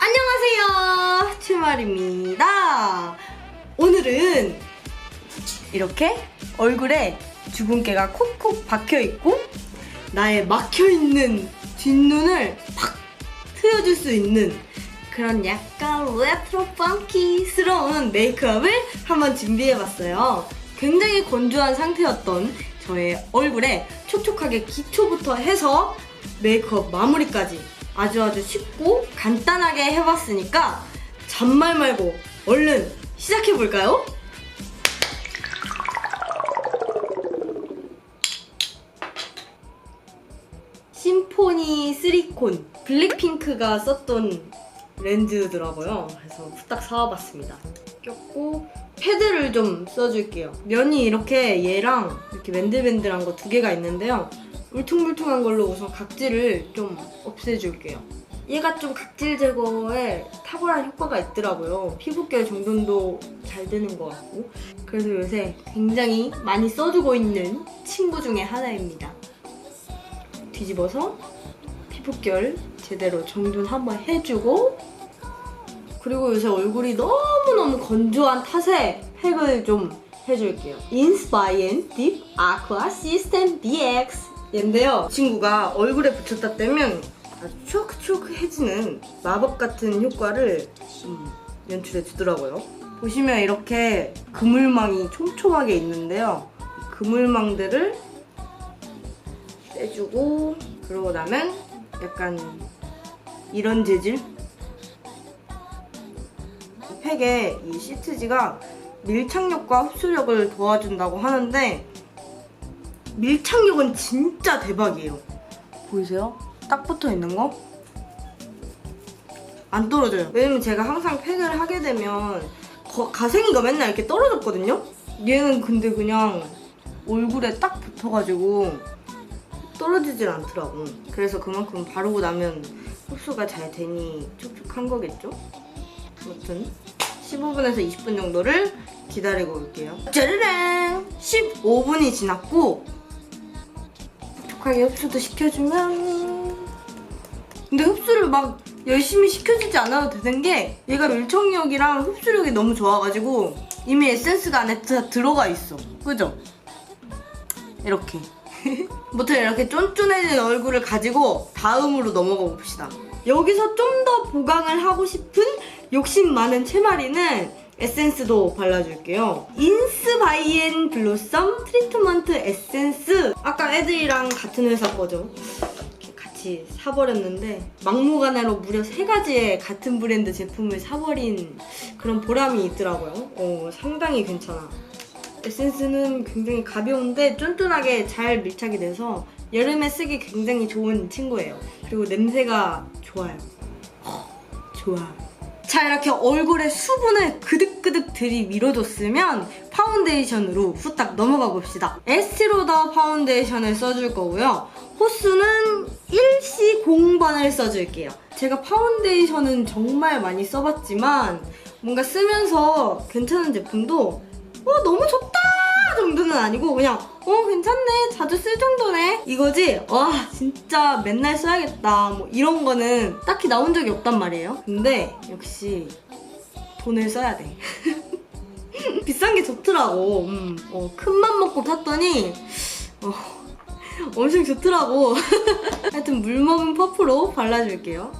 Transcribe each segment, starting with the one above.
안녕하세요. 추말입니다. 오늘은 이렇게 얼굴에 주근깨가 콕콕 박혀 있고 나의 막혀 있는 뒷눈을 팍 트여줄 수 있는 그런 약간 레트로 펑키스러운 메이크업을 한번 준비해봤어요. 굉장히 건조한 상태였던 저의 얼굴에 촉촉하게 기초부터 해서 메이크업 마무리까지 아주 아주 쉽고 간단하게 해봤으니까 잔말 말고 얼른 시작해볼까요? 심포니 쓰리콘 블랙핑크가 썼던 렌즈더라고요. 그래서 후딱 사와봤습니다. 꼈고 패드를 좀 써줄게요. 면이 이렇게 얘랑 이렇게 맨들맨들한 거 두 개가 있는데요. 울퉁불퉁한 걸로 우선 각질을 좀 없애줄게요. 얘가 좀 각질 제거에 탁월한 효과가 있더라고요. 피부결 정돈도 잘 되는 것 같고. 그래서 요새 굉장히 많이 써주고 있는 친구 중에 하나입니다. 뒤집어서 피부결 제대로 정돈 한번 해주고 그리고 요새 얼굴이 너무너무 건조한 탓에 팩을 좀 해줄게요. 인스파이언 딥 아쿠아 시스템 DX 얘인데요. 친구가 얼굴에 붙였다 떼면 아주 추억추억해지는 마법 같은 효과를 음, 연출해 주더라고요. 보시면 이렇게 그물망이 촘촘하게 있는데요. 이 그물망들을 떼주고 그러고 나면 약간 이런 재질 이 팩에 이 시트지가 밀착력과 흡수력을 도와준다고 하는데 밀착력은 진짜 대박이에요 보이세요? 딱 붙어 있는 거? 안 떨어져요 왜냐면 제가 항상 팩을 하게 되면 거- 가생이가 맨날 이렇게 떨어졌거든요 얘는 근데 그냥 얼굴에 딱 붙어가지고 떨어지질 않더라고. 그래서 그만큼 바르고 나면 흡수가 잘 되니 촉촉한 거겠죠? 아무튼 15분에서 20분 정도를 기다리고 올게요. 짜르릉! 15분이 지났고 촉촉하게 흡수도 시켜주면 근데 흡수를 막 열심히 시켜주지 않아도 되는 게 얘가 밀착력이랑 흡수력이 너무 좋아가지고 이미 에센스가 안에 다 들어가 있어. 그죠? 이렇게. 무튼 이렇게 쫀쫀해진 얼굴을 가지고 다음으로 넘어가 봅시다. 여기서 좀 더 보강을 하고 싶은 욕심 많은 채마리는 에센스도 발라줄게요. 인스바이엔 블로썸 트리트먼트 에센스. 아까 애들이랑 같은 회사 거죠. 같이 사버렸는데 막무가내로 무려 세 가지의 같은 브랜드 제품을 사버린 그런 보람이 있더라고요. 어, 상당히 괜찮아. 에센스는 굉장히 가벼운데 쫀쫀하게 잘 밀착이 돼서 여름에 쓰기 굉장히 좋은 친구예요. 그리고 냄새가 좋아요. 어, 좋아. 자 이렇게 얼굴에 수분을 그득그득 들이밀어줬으면 파운데이션으로 후딱 넘어가 봅시다. 에스티로더 파운데이션을 써줄 거고요. 호수는 1C 0번을 써줄게요. 제가 파운데이션은 정말 많이 써봤지만 뭔가 쓰면서 괜찮은 제품도 어 너무 좋다 정도는 아니고 그냥 어 괜찮네. 자주 쓸 정도네. 이거지? 와 진짜 맨날 써야겠다. 뭐 이런 거는 딱히 나온 적이 없단 말이에요. 근데 역시 돈을 써야 돼. 비싼 게 좋더라고. 음, 어, 큰맘 먹고 샀더니 어, 엄청 좋더라고. 하여튼 물 먹은 퍼프로 발라줄게요.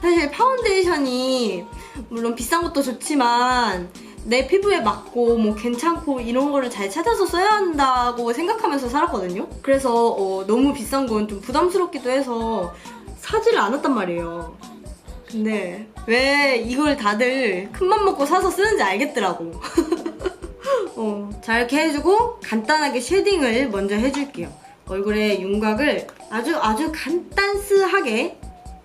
사실 파운데이션이 물론 비싼 것도 좋지만 내 피부에 맞고 뭐 괜찮고 이런 거를 잘 찾아서 써야 한다고 생각하면서 살았거든요. 그래서 어, 너무 비싼 건 좀 부담스럽기도 해서 사지를 않았단 말이에요. 근데 왜 이걸 다들 큰맘 먹고 사서 쓰는지 알겠더라고. 어, 자 이렇게 해주고 간단하게 쉐딩을 먼저 해줄게요. 얼굴에 윤곽을 아주 아주 간단스하게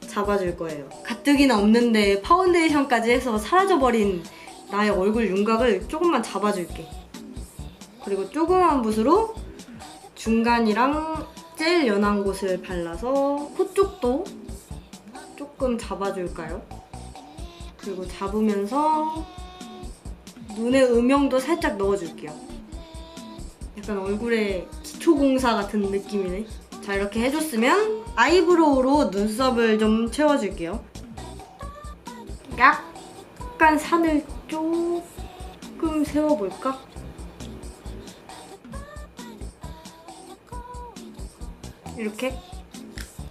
잡아줄 거예요. 가뜩이나 없는데 파운데이션까지 해서 사라져버린 나의 얼굴 윤곽을 조금만 잡아줄게. 그리고 조그만 붓으로 중간이랑 제일 연한 곳을 발라서 코 쪽도 조금 잡아줄까요? 그리고 잡으면서 눈에 음영도 살짝 넣어줄게요. 약간 얼굴에 기초공사 같은 느낌이네. 자 이렇게 해줬으면 아이브로우로 눈썹을 좀 채워줄게요. 약간 산을 조금 세워볼까? 이렇게?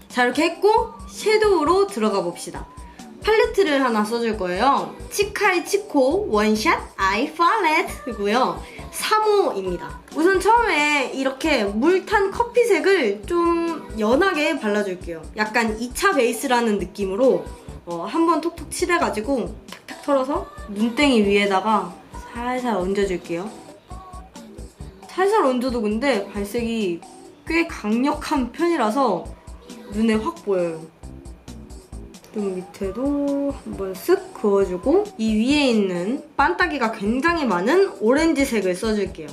자 이렇게 했고 섀도우로 들어가 봅시다. 팔레트를 하나 써줄 거예요. 치카이 치코 원샷 아이 팔레트고요. 3호입니다. 우선 처음에 이렇게 물탄 커피색을 좀 연하게 발라줄게요. 약간 2차 베이스라는 느낌으로 어, 한번 톡톡 칠해가지고 털어서 눈땡이 위에다가 살살 얹어줄게요 살살 얹어도 근데 발색이 꽤 강력한 편이라서 눈에 확 보여요. 눈 밑에도 한번 쓱 그어주고 이 위에 있는 반따기가 굉장히 많은 오렌지색을 써줄게요.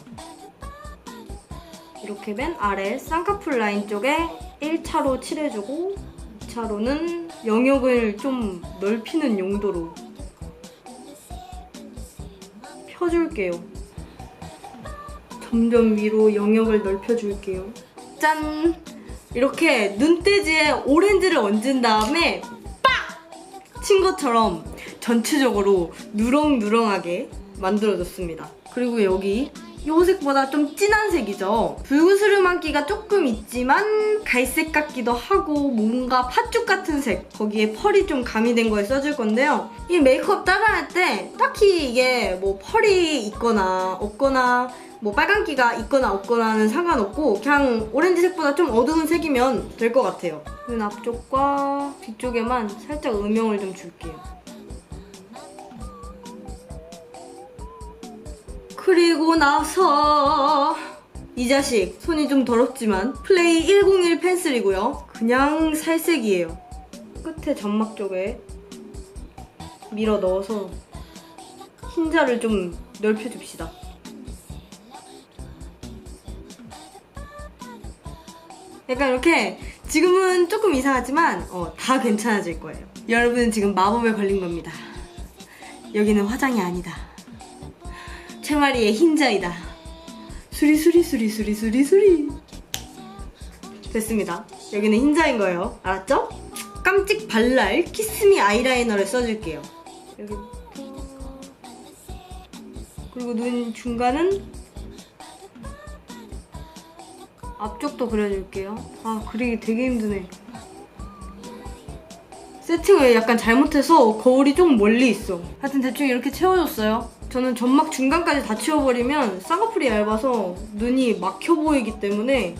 이렇게 맨 아래 쌍꺼풀 라인 쪽에 1차로 칠해주고 2차로는 영역을 좀 넓히는 용도로 펴줄게요. 점점 위로 영역을 넓혀줄게요. 짠! 이렇게 눈대지에 오렌지를 얹은 다음에 빡! 친 것처럼 전체적으로 누렁누렁하게 만들어줬습니다. 그리고 여기 이 색보다 좀 진한 색이죠. 붉으스름한기가 조금 있지만 갈색 같기도 하고 뭔가 팥죽 같은 색 거기에 펄이 좀 가미된 걸 써줄 건데요. 이 메이크업 따라할 때 딱히 이게 뭐 펄이 있거나 없거나 뭐 빨간기가 있거나 없거나는 상관없고 그냥 오렌지색보다 좀 어두운 색이면 될 것 같아요. 눈 앞쪽과 뒤쪽에만 살짝 음영을 좀 줄게요. 그리고 나서 이 자식 손이 좀 더럽지만 플레이 101 펜슬이고요. 그냥 살색이에요. 끝에 점막 쪽에 밀어 넣어서 흰자를 좀 넓혀줍시다. 약간 이렇게 지금은 조금 이상하지만 어, 다 괜찮아질 거예요. 여러분은 지금 마법에 걸린 겁니다. 여기는 화장이 아니다. 최마리의 흰자이다. 수리 수리 수리 수리 수리 수리. 됐습니다. 여기는 흰자인 거예요. 알았죠? 깜찍 발랄 키스미 아이라이너를 써줄게요. 여기부터 그리고 눈 중간은 앞쪽도 그려줄게요. 아 그리기 되게 힘드네. 세팅을 약간 잘못해서 거울이 좀 멀리 있어. 하여튼 대충 이렇게 채워줬어요. 저는 점막 중간까지 다 채워버리면 쌍꺼풀이 얇아서 눈이 막혀 보이기 때문에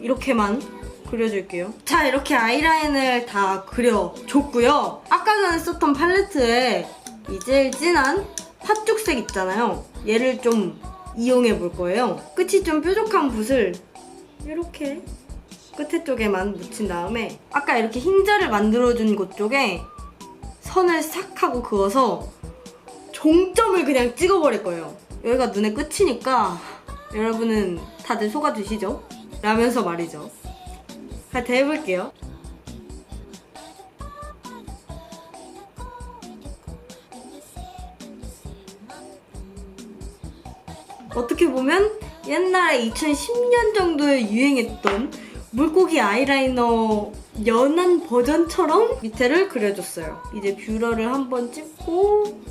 이렇게만 그려줄게요. 자 이렇게 아이라인을 다 그려줬고요. 아까 전에 썼던 팔레트에 이 제일 진한 팥죽색 있잖아요. 얘를 좀 이용해 볼 거예요. 끝이 좀 뾰족한 붓을 이렇게 끝에 쪽에만 묻힌 다음에 아까 이렇게 흰자를 만들어준 곳 쪽에 선을 싹 하고 그어서 종점을 그냥 찍어버릴 거예요. 여기가 눈의 끝이니까 여러분은 다들 속아주시죠? 라면서 말이죠. 하여튼 해볼게요. 어떻게 보면 옛날에 2010년 정도에 유행했던 물고기 아이라이너 연한 버전처럼 밑에를 그려줬어요. 이제 뷰러를 한번 찍고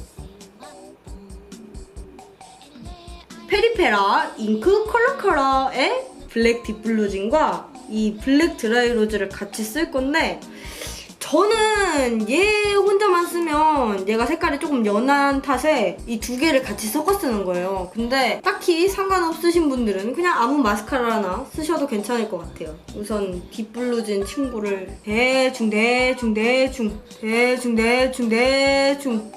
페리페라 잉크 컬러 컬러의 블랙 딥블루진과 이 블랙 드라이 로즈를 같이 쓸 건데 저는 얘 혼자만 쓰면 얘가 색깔이 조금 연한 탓에 이 두 개를 같이 섞어 쓰는 거예요. 근데 딱히 상관없으신 분들은 그냥 아무 마스카라나 쓰셔도 괜찮을 것 같아요. 우선 딥블루진 친구를 대충 대충 대충 대충 대충 대충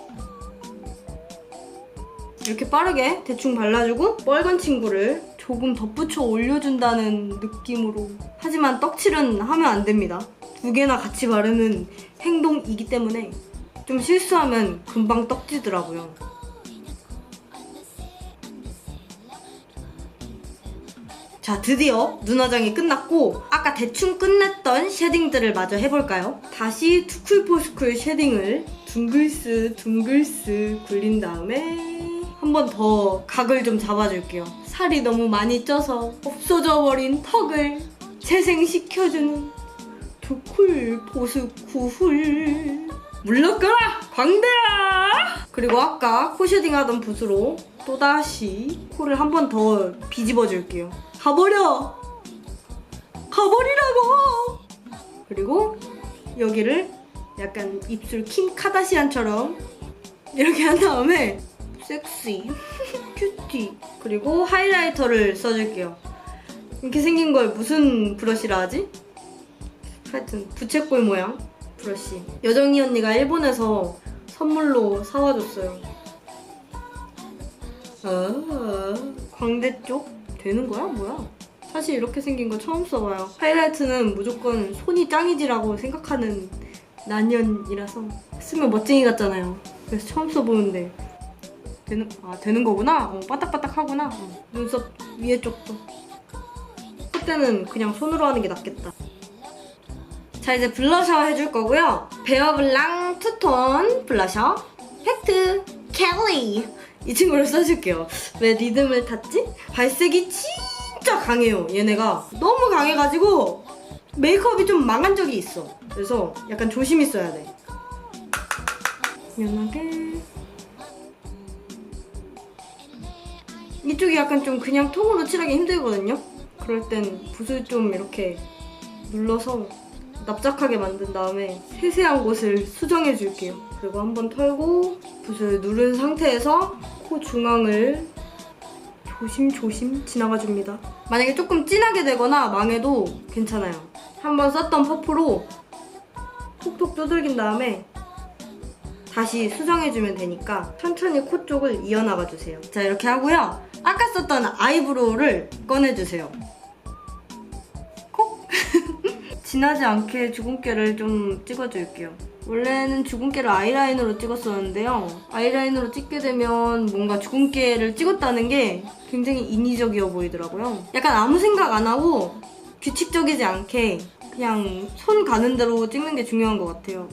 이렇게 빠르게 대충 발라주고 빨간 친구를 조금 덧붙여 올려준다는 느낌으로 하지만 떡칠은 하면 안 됩니다. 두 개나 같이 바르는 행동이기 때문에 좀 실수하면 금방 떡지더라고요. 자, 드디어 눈 화장이 끝났고 아까 대충 끝냈던 쉐딩들을 마저 해볼까요? 다시 투쿨포스쿨 쉐딩을 둥글스 둥글스 굴린 다음에 한 번 더 각을 좀 잡아줄게요. 살이 너무 많이 쪄서 없어져 버린 턱을 재생시켜주는 투쿨 포스쿨 물러가라 광대야! 그리고 아까 코 쉐딩 하던 붓으로 또다시 코를 한 번 더 비집어 줄게요. 가버려! 가버리라고! 그리고 여기를 약간 입술 킴 카다시안처럼 이렇게 한 다음에 섹시 큐티 그리고 하이라이터를 써줄게요. 이렇게 생긴 걸 무슨 브러쉬라 하지? 하여튼 부채꼴 모양 브러쉬. 여정이 언니가 일본에서 선물로 사와줬어요. 아 광대 쪽? 되는 거야? 뭐야? 사실 이렇게 생긴 거 처음 써봐요. 하이라이트는 무조건 손이 짱이지라고 생각하는 난년이라서 쓰면 멋쟁이 같잖아요. 그래서 처음 써보는데 되는 아 되는 거구나? 어, 바닥바닥 하구나. 어, 눈썹 위에 쪽도. 그때는 그냥 손으로 하는 게 낫겠다 자 이제 블러셔 해줄 거고요. 베어블랑 투톤 블러셔 팩트 켈리 이 친구를 써줄게요. 왜 리듬을 탔지? 발색이 진짜 강해요. 얘네가 너무 강해가지고 메이크업이 좀 망한 적이 있어. 그래서 약간 조심히 써야 돼. 연하게 이쪽이 약간 좀 그냥 통으로 칠하기 힘들거든요. 그럴 땐 붓을 좀 이렇게 눌러서 납작하게 만든 다음에 세세한 곳을 수정해 줄게요. 그리고 한번 털고 붓을 누른 상태에서 코 중앙을 조심조심 지나가 줍니다. 만약에 조금 진하게 되거나 망해도 괜찮아요. 한번 썼던 퍼프로 톡톡 두들긴 다음에 다시 수정해주면 되니까 천천히 코 쪽을 이어나가 주세요. 자 이렇게 하고요. 아까 썼던 아이브로우를 꺼내주세요. 콕! 진하지 않게 주근깨를 좀 찍어줄게요. 원래는 주근깨를 아이라인으로 찍었었는데요. 아이라인으로 찍게 되면 뭔가 주근깨를 찍었다는 게 굉장히 인위적이어 보이더라고요. 약간 아무 생각 안 하고 규칙적이지 않게 그냥 손 가는 대로 찍는 게 중요한 것 같아요.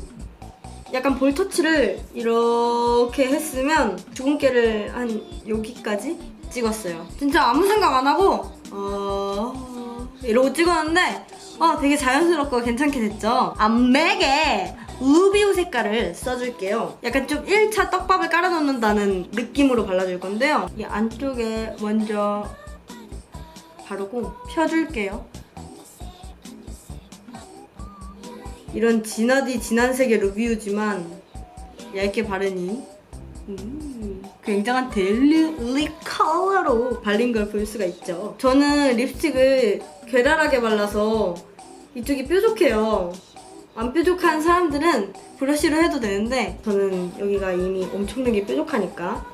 약간 볼 터치를 이렇게 했으면 주근깨를 한 여기까지 찍었어요. 진짜 아무 생각 안 하고 어... 이러고 찍었는데 아 되게 자연스럽고 괜찮게 됐죠. 앞맥에 우비우 색깔을 써줄게요. 약간 좀 1차 떡밥을 깔아놓는다는 느낌으로 발라줄 건데요. 이 안쪽에 먼저 바르고 펴줄게요. 이런 진하디 진한 색의 루비우지만 얇게 바르니 음, 굉장한 데일리 컬러로 발린 걸 볼 수가 있죠. 저는 립스틱을 괴랄하게 발라서 이쪽이 뾰족해요. 안 뾰족한 사람들은 브러쉬로 해도 되는데 저는 여기가 이미 엄청나게 뾰족하니까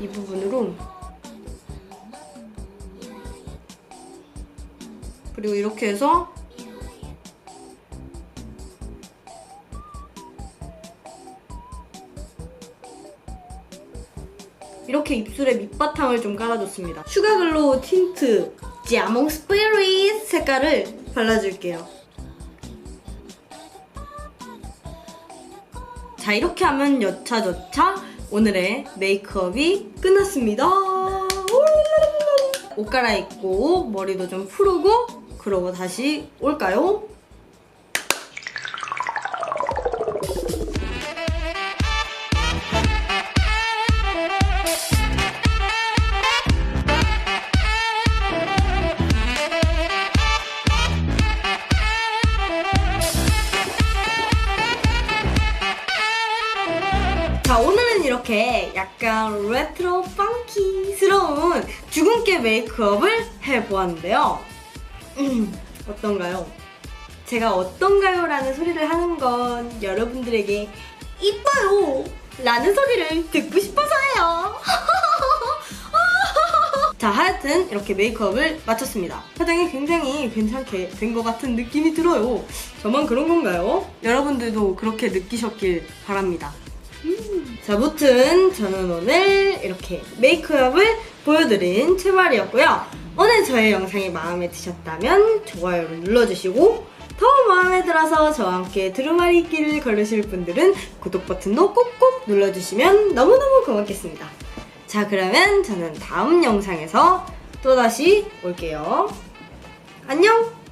이 부분으로 그리고 이렇게 해서 이렇게 입술에 밑바탕을 좀 깔아줬습니다. 슈가글로우 틴트 자몽 스피릿 색깔을 발라줄게요. 자 이렇게 하면 여차저차 오늘의 메이크업이 끝났습니다. 옷 갈아입고 머리도 좀 풀고 그러고 다시 올까요? 이렇게 약간 레트로 펑키스러운 주근깨 메이크업을 해보았는데요 음, 어떤가요? 제가 어떤가요? 라는 소리를 하는 건 여러분들에게 이뻐요! 라는 소리를 듣고 싶어서예요 자 하여튼 이렇게 메이크업을 마쳤습니다 화장이 굉장히 괜찮게 된 것 같은 느낌이 들어요 저만 그런 건가요? 여러분들도 그렇게 느끼셨길 바랍니다 자, 무튼 저는 오늘 이렇게 메이크업을 보여드린 채말이었고요. 오늘 저의 영상이 마음에 드셨다면 좋아요를 눌러주시고 더 마음에 들어서 저와 함께 두루마리 있기를 걸으실 분들은 구독 버튼도 꼭꼭 눌러주시면 너무너무 고맙겠습니다. 자 그러면 저는 다음 영상에서 또다시 올게요. 안녕!